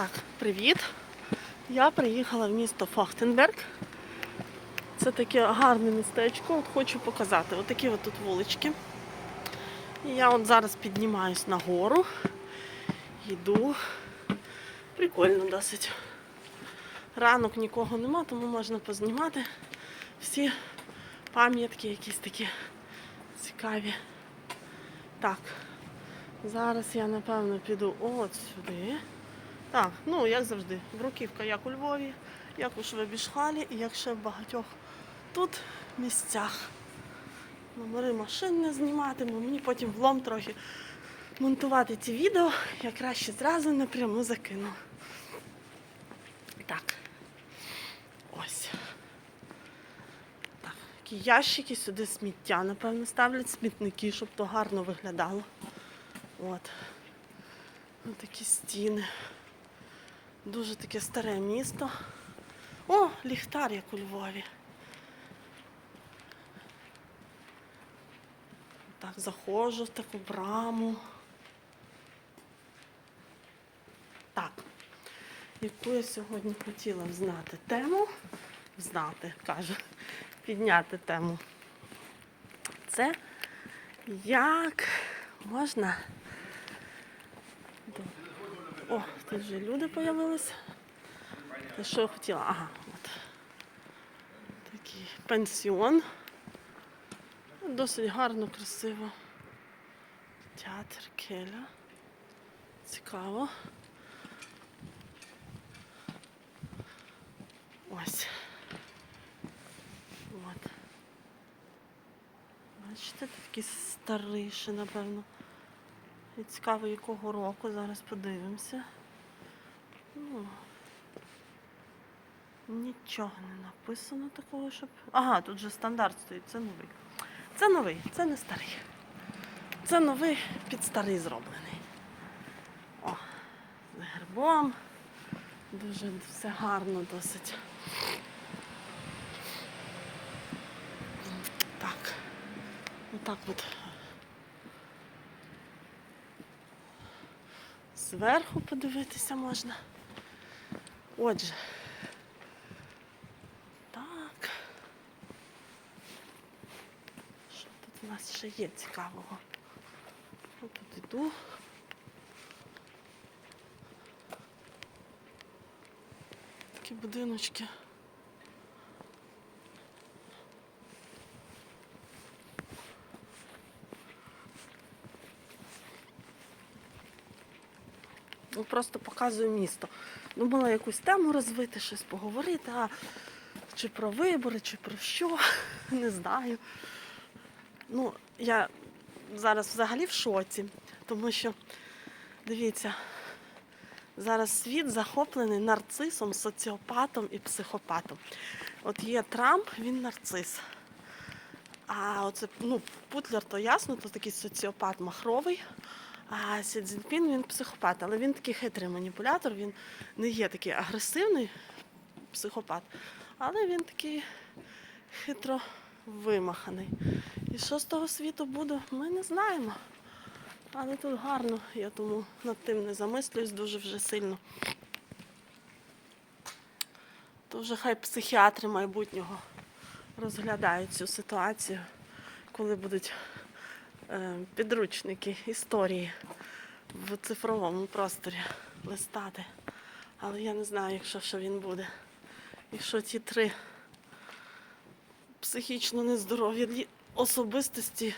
Так, привіт. Я приїхала в місто Фахтенберг. Це таке гарне містечко. От хочу показати. От такі от тут вулички. І я от зараз піднімаюсь на гору. Йду. Прикольно досить. Ранок нікого нема, тому можна познімати всі пам'ятки якісь такі цікаві. Так, зараз я напевно піду от сюди. Так, ну як завжди, бруківка як у Львові, як у Швебішхалі і як ще в багатьох тут місцях. Номери машин не зніматиму, мені потім влом трохи монтувати ці відео, я краще зразу напряму закину. Так. Ось. Так, такі ящики, сюди сміття, напевно, ставлять смітники, щоб то гарно виглядало. От. Ось такі стіни. Дуже таке старе місто. О, ліхтар, як у Львові. Так, заходжу в таку браму. Так, яку я сьогодні хотіла знати тему, знати, кажу, підняти тему. Це як можна. О, тут вже люди з'явилися. Що я хотіла? Ага, от. Такий пенсіон. Досить гарно, красиво. Театр Келя. Цікаво. Ось. От. Бачите, такий старий ще, напевно. І цікаво, якого року. Зараз подивимося. Ну, нічого не написано такого, щоб. Ага, тут же стандарт стоїть, це новий. Це новий, це не старий. Це новий під старий зроблений. О, з гербом. Дуже все гарно досить. Так. Отак от. Зверху подивитися можна. Отже. Так. Що тут у нас ще є цікавого? Я тут іду. Такі будиночки. Просто показую місто. Думала якусь тему розвити, щось поговорити, а чи про вибори, чи про що, не знаю. Ну, я зараз взагалі в шоці, тому що, дивіться, зараз світ захоплений нарцисом, соціопатом і психопатом. От є Трамп, він нарцис. А оце, ну, Путлер, то ясно, то такий соціопат махровий. А Сі Цзіньпін він психопат, але він такий хитрий маніпулятор, він не є такий агресивний психопат, але він такий хитро вимаханий. І що з того світу буде, ми не знаємо. Але тут гарно, я тому над тим не замислююсь дуже вже сильно. То вже хай психіатри майбутнього розглядають цю ситуацію, коли будуть підручники історії в цифровому просторі листати. Але я не знаю, якщо що він буде. Якщо ті три психічно нездорові особистості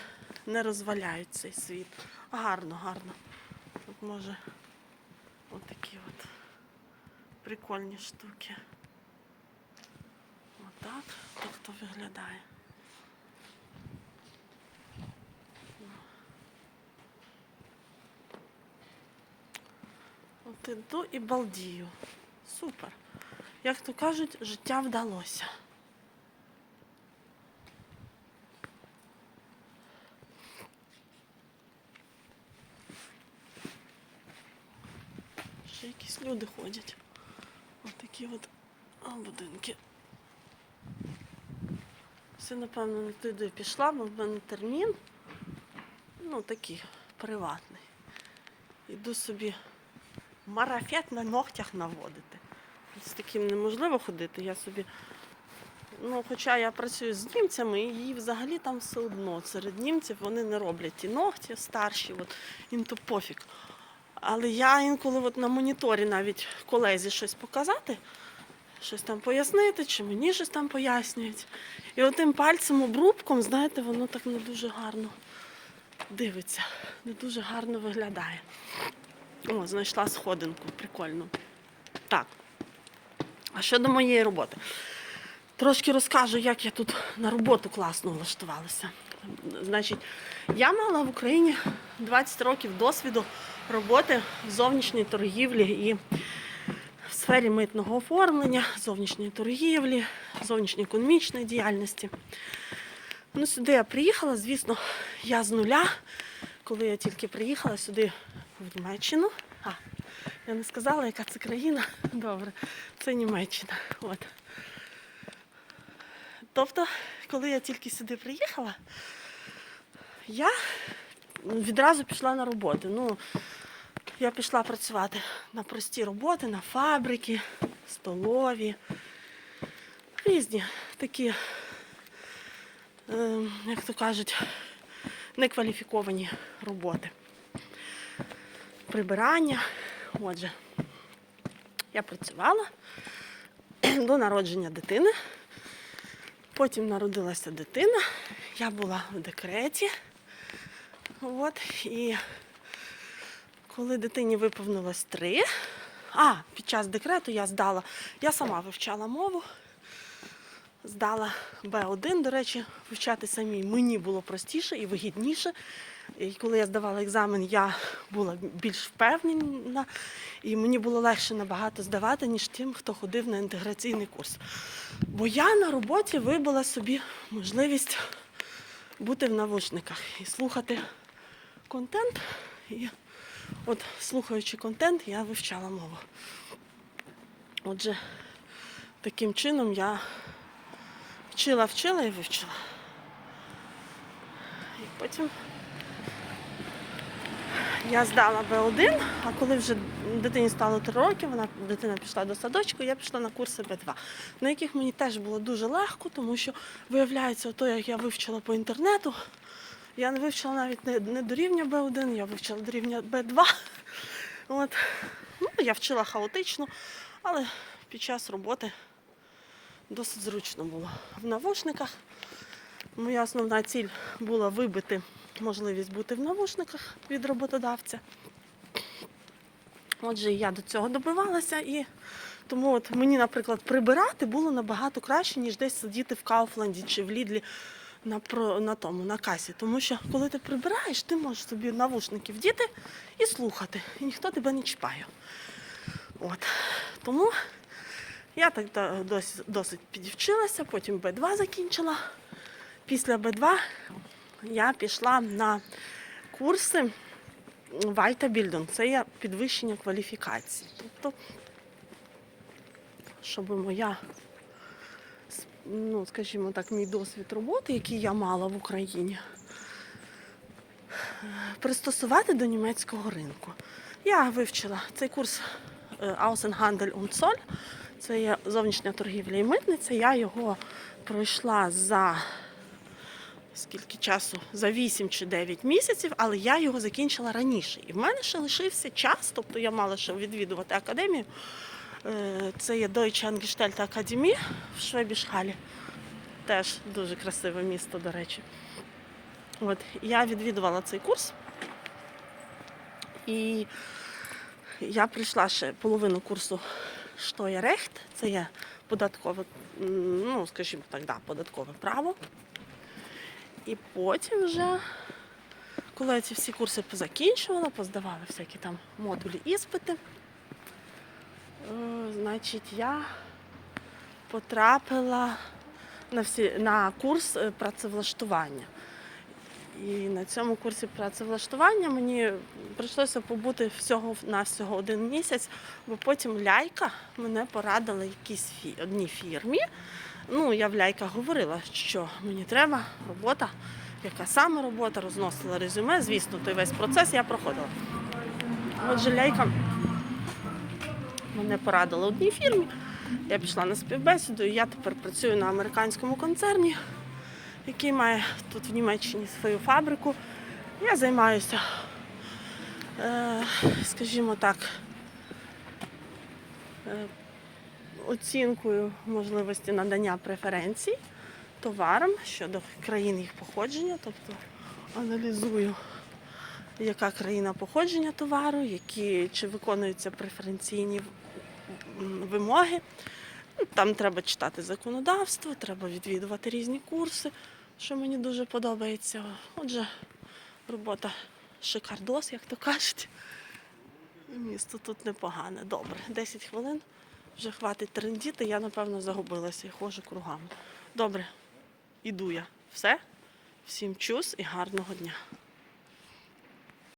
не розваляють цей світ. Гарно, гарно. Тут може отакі от прикольні штуки. Отак так то виглядає. От іду і балдію. Супер. Як то кажуть, життя вдалося. Ще якісь люди ходять. Ось такі от будинки. Все, напевно, не туди пішла, бо в мене термін. Ну, такий приватний. Іду собі марафет на ногтях наводити. З таким неможливо ходити. Я собі. Ну, хоча я працюю з німцями, і їй взагалі там все одно. Серед німців вони не роблять ті ногті старші, от, їм то пофіг. Але я інколи от на моніторі навіть колезі щось показати, щось там пояснити, чи мені щось там пояснюють. І отим пальцем обрубком, знаєте, воно так не дуже гарно дивиться, не дуже гарно виглядає. О, знайшла сходинку, прикольно. Так. А щодо моєї роботи. Трошки розкажу, як я тут на роботу класно влаштувалася. Значить, я мала в Україні 20 років досвіду роботи в зовнішній торгівлі і в сфері митного оформлення, зовнішньої торгівлі, зовнішньоекономічної діяльності. Ну, сюди я приїхала, звісно, я з нуля. Коли я тільки приїхала сюди в Німеччину. А, я не сказала, яка це країна. Добре, це Німеччина. От. Тобто, коли я тільки сюди приїхала, я відразу пішла на роботу. Ну, я пішла працювати на прості роботи, на фабрики, столові, різні такі, е, як то кажуть, некваліфіковані роботи. Прибирання. Отже, я працювала до народження дитини. Потім народилася дитина, я була в декреті. От, і коли дитині виповнилось три, а під час декрету я здала, я сама вивчала мову, здала Б1. До речі, вивчати самій мені було простіше і вигідніше. І коли я здавала екзамен, я була більш впевнена, і мені було легше набагато здавати, ніж тим, хто ходив на інтеграційний курс. Бо я на роботі вибила собі можливість бути в навушниках і слухати контент. І от слухаючи контент, я вивчала мову. Отже, таким чином я вчила, вчила і вивчила. І потім я здала Б1, а коли вже дитині стало 3 роки, вона дитина пішла до садочку, я пішла на курси Б2, на яких мені теж було дуже легко, тому що виявляється, то, як я вивчила по інтернету, я не вивчила навіть не, не до рівня Б1, я вивчила до рівня Б2. От. Ну, я вчила хаотично, але під час роботи досить зручно було. В навушниках моя основна ціль була вибити можливість бути в навушниках від роботодавця. Отже, я до цього добивалася і тому от мені, наприклад, прибирати було набагато краще, ніж десь сидіти в Кауфланді чи в Лідлі на, про, на тому, на касі. Тому що коли ти прибираєш, ти можеш собі навушники вдіти і слухати. І ніхто тебе не чіпає. От. Тому я так досить, підівчилася, потім Б2 закінчила. Після Б2 я пішла на курси Вайтабільдон. Це є підвищення кваліфікації. Тобто, щоб моя, ну, скажімо так, мій досвід роботи, який я мала в Україні, пристосувати до німецького ринку. Я вивчила цей курс Außenhandel und Zoll. Це є зовнішня торгівля і митниця. Я його пройшла за скільки часу за 8 чи 9 місяців, але я його закінчила раніше. І в мене ще лишився час, тобто я мала ще відвідувати академію. Е, Це є Deutsche Angestellte Akademie в Швебішхалі. Теж дуже красиве місто, до речі. От, я відвідувала цей курс. І я прийшла ще половину курсу Штоєрехт, це є податкове, ну, скажімо так, да, податкове право. І потім вже, коли я ці всі курси позакінчувала, поздавала всякі там модулі іспити, е, значить, я потрапила на, всі, на курс е, працевлаштування. І на цьому курсі працевлаштування мені прийшлося побути всього на всього один місяць, бо потім ляйка мене порадила якійсь фі, одній фірмі. Ну, я в ляйках говорила, що мені треба робота, яка саме робота, розносила резюме. Звісно, той весь процес я проходила. Отже, ляйка Мене порадили одній фірмі. Я пішла на співбесіду, і я тепер працюю на американському концерні, який має тут в Німеччині свою фабрику. Я займаюся, е, скажімо так, е, оцінкою можливості надання преференцій товарам щодо країн їх походження, тобто аналізую, яка країна походження товару, які, чи виконуються преференційні вимоги. Ну, Там треба читати законодавство, треба відвідувати різні курси, що мені дуже подобається. Отже, робота шикардос, як то кажуть. Місто тут непогане. Добре, 10 хвилин. Вже хватить трендіти, я напевно загубилася і ходжу кругами. Добре, іду я. Все. Всім чус і гарного дня.